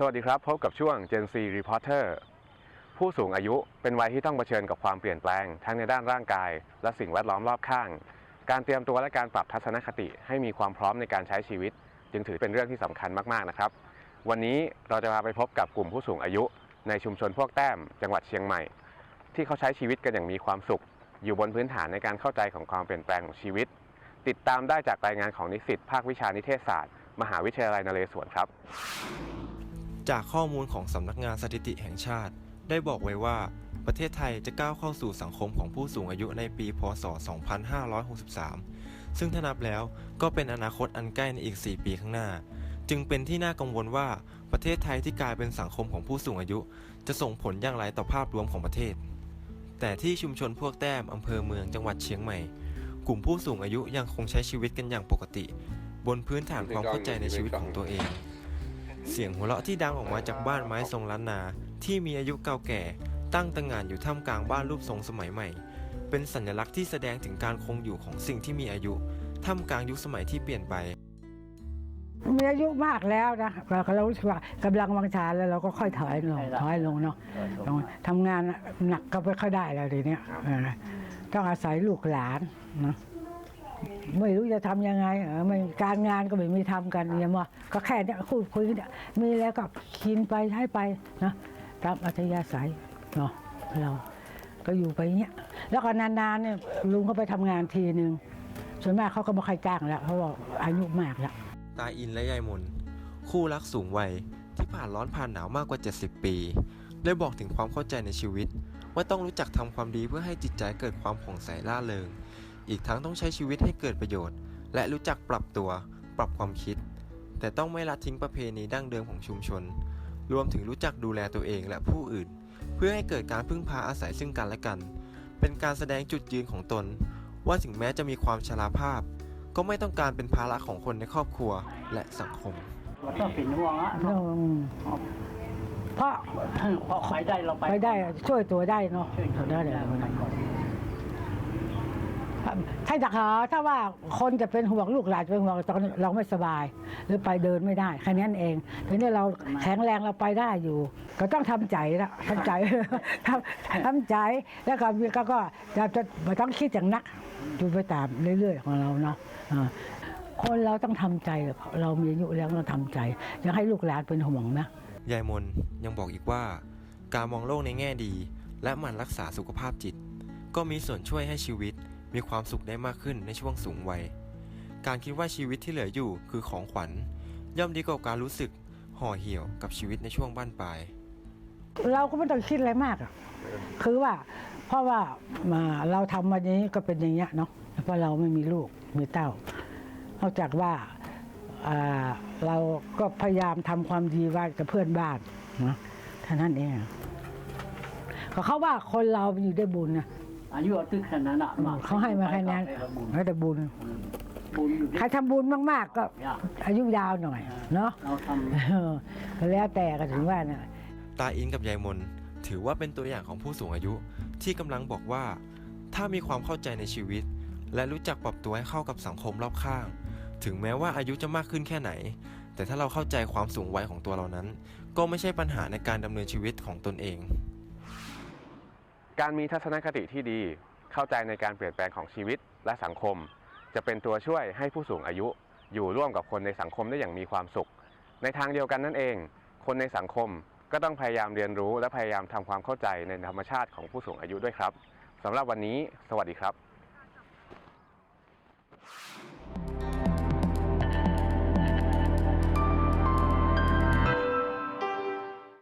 สวัสดีครับ พบกับช่วง Gen Z Reporter ผู้สูงอายุเป็นวัยที่ต้องเผชิญกับความเปลี่ยนแปลง ทั้งในด้านร่างกาย และสิ่งแวดล้อมรอบข้าง การเตรียมตัวและการปรับทัศนคติให้มีความพร้อมในการใช้ชีวิต จึงถือเป็นเรื่องที่สำคัญมากๆนะครับ วันนี้เราจะพาไปพบกับกลุ่มผู้สูงอายุ ในชุมชนพวกแต้ม จังหวัดเชียงใหม่ ที่เขาใช้ชีวิตกันอย่างมีความสุข อยู่บนพื้นฐานในการเข้าใจของความเปลี่ยนแปลงของชีวิต ติดตามได้จากรายงานของนิสิตภาควิชานิเทศศาสตร์ มหาวิทยาลัยนเรศวรครับ จากข้อมูลของสำนักงานสถิติแห่งชาติ ได้บอกไว้ว่า ประเทศไทยจะก้าวเข้าสู่สังคมของผู้สูงอายุในปี พศ 2563 ซึ่งถ้านับแล้วก็เป็นอนาคตอันใกล้ในอีก 4 ปีข้างหน้า จึงเป็นที่น่ากังวลว่าประเทศไทยที่กลายเป็นสังคมของผู้สูงอายุ จะส่งผลอย่างไรต่อภาพรวมของประเทศ แต่ที่ชุมชนพวกแต้มอำเภอเมืองจังหวัดเชียงใหม่ กลุ่มผู้สูงอายุยังคงใช้ชีวิตกันอย่างปกติ บนพื้นฐานความเข้าใจในชีวิตของตัวเอง เสียงหัวเราะที่ดังออกมาจากบ้านไม้ทรงล้านนา ที่มีอายุเก่าแก่ ตั้งตระหง่านอยู่ท่ามกลางบ้านรูปทรงสมัยใหม่ เป็นสัญลักษณ์ที่แสดงถึงการคงอยู่ของสิ่งที่มีอายุท่ามกลางยุคสมัยที่เปลี่ยนไปมีอายุมากแล้วนะเราก็เรารู้สึกว่ากำลังวังชาแล้วเราก็ค่อยถอยลงถอยลงเนาะทำงานหนักก็ไม่ค่อยได้แล้วทีเนี้ยต้องอาศัยลูกหลานนะ ไม่รู้จะทำยังไงเออไม่การงานก็ไม่มีทำกันเนี่ยมาก็แค่เนี้ยคุยคุยเนี่ยมีแล้วก็กินไปให้ไปนะตามอัธยาศัยเนาะเราก็อยู่ไปเนี้ยแล้วก็นานๆเนี่ยลุงเขาไปทำงานทีนึงส่วนมากเขาก็ไม่ค่อยจ้างแล้วเพราะว่าอายุมากแล้วตาอินและยายมนคู่รักสูงวัยที่ผ่านร้อนผ่านหนาวมากกว่า 70 ปี ได้บอกถึงความเข้าใจในชีวิต ว่าต้องรู้จักทำความดีเพื่อให้จิตใจเกิดความผ่องใสล่าเริง อีกทั้งต้องใช้ชีวิตให้เกิดประโยชน์ และรู้จักปรับตัว ปรับความคิด แต่ต้องไม่ละทิ้งประเพณีดั้งเดิมของชุมชน รวมถึงรู้จักดูแลตัวเองและผู้อื่น เพื่อให้เกิดการพึ่งพาอาศัยซึ่งกันและกัน เป็นการแสดงจุดยืนของตน ว่าถึงแม้จะมีความชราภาพ ก็ไม่ต้องการเป็นภาระของคนในครอบครัวและสังคมเราต้องเป็นห่วงอะอืมเพราะพอไปได้เราไปไปได้ช่วยตัวได้เนาะช่วยตัวได้ได้เลยไปก่อน ถ้าจะหาถ้าว่าคนจะเป็นห่วงลูกหลานจะเป็นห่วงตอนเราไม่สบาย หรือไปเดินไม่ได้แค่นั้นเองทีนี้เราแข็งแรงเราไปได้อยู่ ก็ต้องทำใจละทำใจทำทำใจแล้วก็ก็ก็จะจะต้องคิดอย่างนักดูไปตามเรื่อยๆของเราเนาะคนเราต้องทำใจเรามีอายุแล้วเราทำใจอยากให้ลูกหลานเป็นห่วงนะยายมนยังบอกอีกว่า การมองโลกในแง่ดี และมันรักษาสุขภาพจิต ก็มีส่วนช่วยให้ชีวิต มีความสุขได้มากขึ้นในช่วงสูงวัย การคิดว่าชีวิตที่เหลืออยู่คือของขวัญ ย่อมดีกว่าการรู้สึกห่อเหี่ยวกับชีวิตในช่วงบ้านปลาย เราก็ไม่ต้องคิดอะไรมากอะคือว่า เพราะว่ามาเราทำวันนี้ก็เป็นอย่างเงี้ยเนาะเพราะเราไม่มีลูกมีเต้านอกจากว่าาเราก็พยายามทำความดีไว้กับเพื่อนบ้านนะเท่านั้นเองก็เขาว่าคนเรามันอยู่ได้บุญนะ อายุตึกขนาดนั้นอะเขาให้มาแค่นั้นแล้วแต่บุญบุญอยู่ใครทำบุญมาก ๆ ก็อายุยาวหน่อย เนาะเราทเออก็แล้วแต่ก็ถึงว่าน่ะ ตาอินกับยายมนถือว่าเป็นตัวอย่างของผู้สูงอายุ ที่กำลังบอกว่า ถ้ามีความเข้าใจในชีวิต และรู้จักปรับตัวให้เข้ากับสังคมรอบข้าง ถึงแม้ว่าอายุจะมากขึ้นแค่ไหน แต่ถ้าเราเข้าใจความสูงวัยของตัวเรานั้น ก็ไม่ใช่ปัญหาในการดำเนินชีวิตของตนเอง การมีทัศนคติที่ดี เข้าใจในการเปลี่ยนแปลงของชีวิตและสังคม จะเป็นตัวช่วยให้ผู้สูงอายุ อยู่ร่วมกับคนในสังคมได้อย่างมีความสุข ในทางเดียวกันนั่นเอง คนในสังคมก็ต้องพยายามเรียนรู้และพยายามทำความเข้าใจในธรรมชาติของผู้สูงอายุด้วยครับสำหรับวันนี้ สวัสดีครับ